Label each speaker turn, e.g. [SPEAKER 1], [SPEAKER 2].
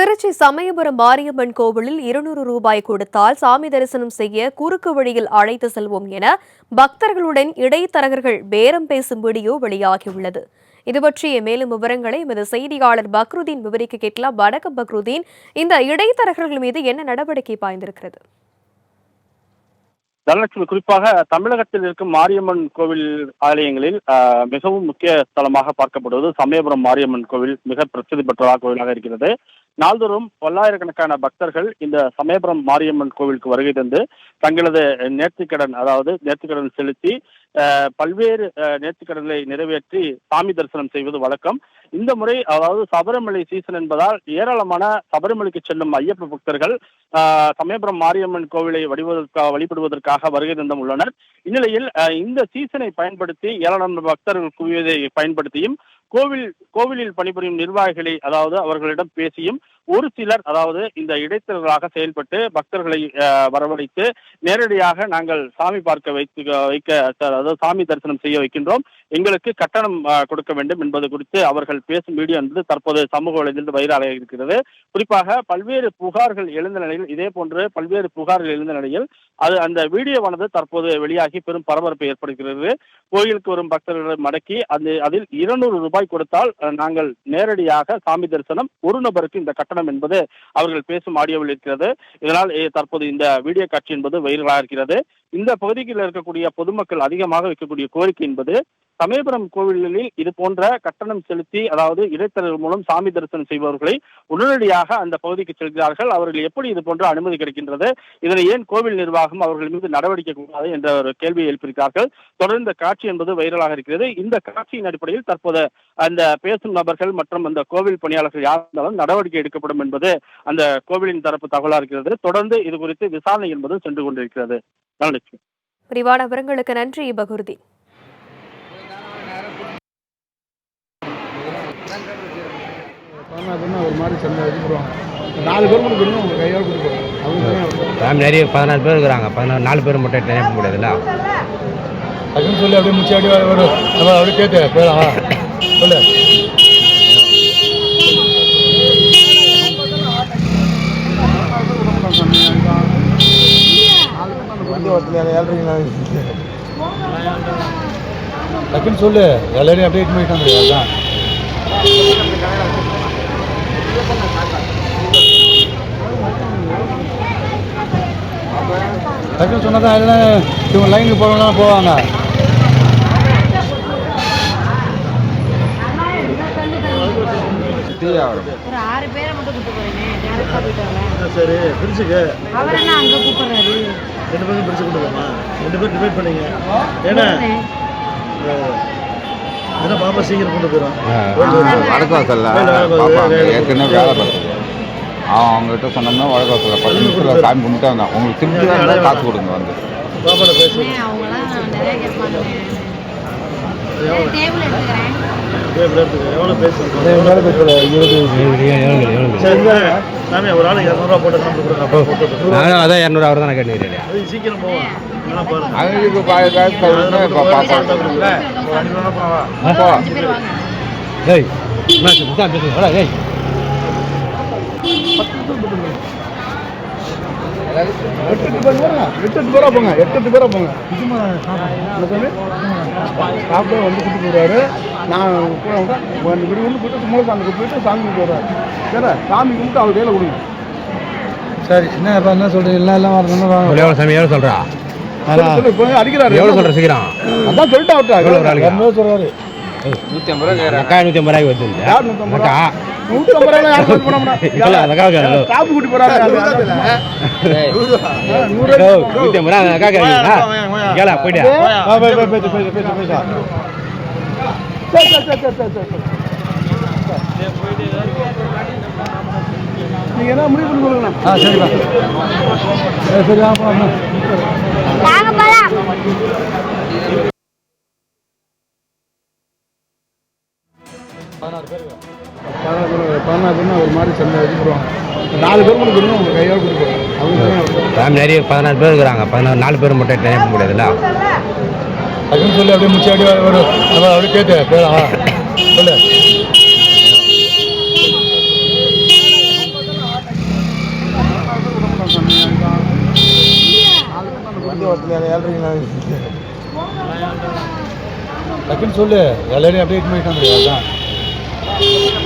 [SPEAKER 1] திருச்சி சமயபுரம் மாரியம்மன் கோவிலில் இருநூறு ரூபாய் கொடுத்தால் சாமி தரிசனம் செய்ய குறுக்கு வழியில் அழைத்து செல்வோம் என பக்தர்களுடன் இடைத்தரகர்கள் பேரம் பேசும் வீடியோ வெளியாகியுள்ளது. இது பற்றிய மேலும் விவரங்களை எமது செய்தியாளர் பக்ருதீன் விவரிக்க கேட்கலாம். வணக்கம் பக்ருதீன். இந்த இடைத்தரகர்கள் மீது என்ன நடவடிக்கை பாய்ந்திருக்கிறது?
[SPEAKER 2] தனலட்சுமி குறிப்பாக தமிழகத்தில் இருக்கும் மாரியம்மன் கோவில் ஆலயங்களில் மிகவும் முக்கிய ஸ்தலமாக பார்க்கப்படுவது சமயபுரம் மாரியம்மன் கோவில் மிக பிரசித்தி பெற்றதாக கோவிலாக இருக்கிறது. நாள்தோறும் பல்லாயிரக்கணக்கான பக்தர்கள் இந்த சமயபுரம் மாரியம்மன் கோவிலுக்கு வருகை தந்து தங்களது நேர்த்திக்கடன் அதாவது நேர்த்திக்கடன் செலுத்தி பல்வேறு ஆஹ், நேர்த்திக்கடன்களை நிறைவேற்றி சாமி தரிசனம் செய்வது வழக்கம். இந்த முறை அதாவது சபரிமலை சீசன் என்பதால் ஏராளமான சபரிமலைக்கு செல்லும் ஐயப்ப பக்தர்கள் சமயபுரம் மாரியம்மன் கோவிலை வடிவதற்காக வழிபடுவதற்காக வருகை தந்தம் உள்ளனர். இந்நிலையில் இந்த சீசனை பயன்படுத்தி ஏராளமான பக்தர்கள் குவியதை பயன்படுத்தியும் கோவில் கோவிலில் பணிபுரியும் நிர்வாகிகளை அதாவது அவர்களிடம் பேசியும் ஒரு சிலர் அதாவது இந்த இடைத்தரகர்களாக செயல்பட்டு பக்தர்களை வரவழைத்து நேரடியாக நாங்கள் சாமி பார்க்க வைத்து வைக்க அதாவது சாமி தரிசனம் செய்ய வைக்கின்றோம். எங்களுக்கு கட்டணம் கொடுக்க வேண்டும் என்பது குறித்து அவர்கள் பேசும் வீடியோ என்பது தற்போது சமூக வலைதளத்தில் வைரலாக இருக்கிறது. குறிப்பாக பல்வேறு புகார்கள் எழுந்த நிலையில் இதே போன்று பல்வேறு புகார்கள் எழுந்த நிலையில் அது அந்த வீடியோவானது தற்போது வெளியாகி பெரும் பரபரப்பை ஏற்படுகிறது கோயிலுக்கு வரும் பக்தர்களை மடக்கி அந்த அதில் இருநூறு ரூபாய் கொடுத்தால் நாங்கள் நேரடியாக சாமி தரிசனம் ஒரு நபருக்கு இந்த கட்டணம் என்பது அவர்கள் பேசும் ஆடியோவில் இருக்கிறது. இதனால் தற்போது இந்த வீடியோ காட்சி என்பது வைரலாக இருக்கிறது. இந்த பகுதியில் இருக்கக்கூடிய பொதுமக்கள் அதிகமாக வைக்கக்கூடிய கோரிக்கை என்பது சமயபுரம் கோவில்களில் இது போன்ற கட்டணம் செலுத்தி அதாவது இடைத்தரகர் மூலம் சாமி தரிசனம் செய்பவர்களை உடனடியாக அந்த பகுதிக்கு செல்கிறார்கள். அவர்கள் எப்படி இது போன்ற அனுமதி கிடைக்கின்றது? இதனை ஏன் கோவில் நிர்வாகம் அவர்கள் மீது நடவடிக்கை கூடாது என்ற ஒரு கேள்வியை எழுப்பியிருக்கிறார்கள். தொடர்ந்த காட்சி என்பது வைரலாக இருக்கிறது. இந்த காட்சியின் அடிப்படையில் தற்போது அந்த பேசும் நபர்கள் மற்றும் அந்த கோவில் பணியாளர்கள் யார் இருந்தாலும் நடவடிக்கை எடுக்கப்படும் என்பது அந்த கோவிலின் தரப்பு தகவலாக இருக்கிறது. தொடர்ந்து இது குறித்து விசாரணை என்பது சென்று கொண்டிருக்கிறது.
[SPEAKER 1] விரிவான விவரங்களுக்கு நன்றி
[SPEAKER 3] ஒரு
[SPEAKER 4] ஃபேமிலி நிறைய பதினாறு பேர் இருக்கிறாங்க. பதினாறு நாலு பேர் மட்டும் நினைக்க முடியாதுல்ல?
[SPEAKER 3] அதுன்னு சொல்லி அப்படியே முச்சி அப்படியே வரும் நம்ம அப்படியே கேட்டு போயிடலாம் சொல்லு. டக்குன்னு சொல்லு எல்லாரையும் அப்படியே இட்டு போயிட்டாங்க அதுதான் டக்குன்னு சொன்னா தான் இல்லைன்னா இவங்க லைனுக்கு போகலாம் போவாங்க.
[SPEAKER 5] ஒரு ஆறு பேரை மட்டும் கூட்டு போறேனே போயிட்டு
[SPEAKER 6] சரி பிரிச்சுக்க.
[SPEAKER 5] அவர் என்ன அங்க கூப்பிடுறாரு
[SPEAKER 6] ரெண்டு பேரும் பிரிச்சு கொடுக்கலாமா ரெண்டு பேரும் டிவைட் பண்ணீங்க. ஏன்னா ஏன்னா பாப்பா சீக்கிரம் கொண்டு போயிடும்
[SPEAKER 7] வடக்கு வாசல்ல.
[SPEAKER 6] வேலை பார்க்குது,
[SPEAKER 7] பார்ப்பாங்க
[SPEAKER 6] வேலை
[SPEAKER 7] ஏற்கனவே வேலை பார்க்குது அவன் அவங்ககிட்ட சொன்னோம்னா வடக்கு வாசல்ல பத்து நிமிஷத்தில் சாமி கும்பிட்டு வந்தான் உங்களுக்கு இருந்தால் காசு கொடுங்க வந்து.
[SPEAKER 6] பேசு.
[SPEAKER 5] டேபிள் எடுத்துக்கிறேன்.
[SPEAKER 6] எவ்வளோ சாமி ஒரு ஆளுக்கு இரநூறுவா போட்டு நம்ம கொடுங்க அப்பா போட்டு விட்டுரு.
[SPEAKER 4] நானும் அதான் இரநூறு அவர் தான் கேட்டுக்கிறேன்.
[SPEAKER 6] அது சீக்கிரம் போவோம். என்ன பாருங்க.
[SPEAKER 7] அவங்களுக்கு
[SPEAKER 4] ஏய்
[SPEAKER 3] எட்டு பேர் போங்க எட்டு எட்டு பேரா போங்க. எட்டு எட்டு பேரா போங்க சாப்பிட வந்து கூட்டு போயிடுவாரு நான் வீடு வந்து போயிட்டு மூலசாமிக்கு போயிட்டு சாமி கும்பிட்டு வருவார் சரி சாமி கும்பிட்டு அவர் கையில் கொடுங்க. சரி என்ன இப்போ என்ன சொல்றீங்க? எல்லாம் எல்லாம் வரணும்
[SPEAKER 4] எவ்வளோ சாமி எவ்வளோ சொல்கிறா
[SPEAKER 3] அடிக்கிறாரு.
[SPEAKER 4] எவ்வளோ சொல்கிற சீக்கிரம்?
[SPEAKER 3] அதான் சொல்லிட்டு அவர்கிட்ட? இரநூறு சொல்றாரு?
[SPEAKER 7] நூற்றி ஐம்பது ரூபா
[SPEAKER 4] அக்கா நூற்றி ஐம்பது ரூபாய்க்கு வருது அக்கா.
[SPEAKER 3] நூற்றி ஐம்பது ரூபாய் யாரும் பண்ண முடியாது? காப்பு கூட்டி
[SPEAKER 4] நூற்றி ஐம்பது ரூபா அக்கா கேட்குறீங்களா கேளா போயிட்டு.
[SPEAKER 3] சரி, சரி, சரி, சரி, சரி, என்ன முடிவு. ஆ சரிப்பா. சரி பதினாறு பேர் பதினாறு பேர் ஒரு மாதிரி சந்தை வச்சுருவாங்க நாலு பேர் கூட கொடுக்கணும் உங்கள் கையோடு
[SPEAKER 4] கொடுக்குறோம் நிறைய பதினாறு பேர் இருக்கிறாங்க. பதினாறு நாலு பேர் மட்டும் டைம் முடியாதுல்ல
[SPEAKER 3] அதுன்னு சொல்லி அப்படியே முடிச்சு அப்படியே அப்படியே கேட்டு பேரா? சொல்லு.
[SPEAKER 8] டக்குன்னு சொல்லு. எல்லாரையும் அப்படியே பண்ணிட்டு வந்துருக்கா Kita.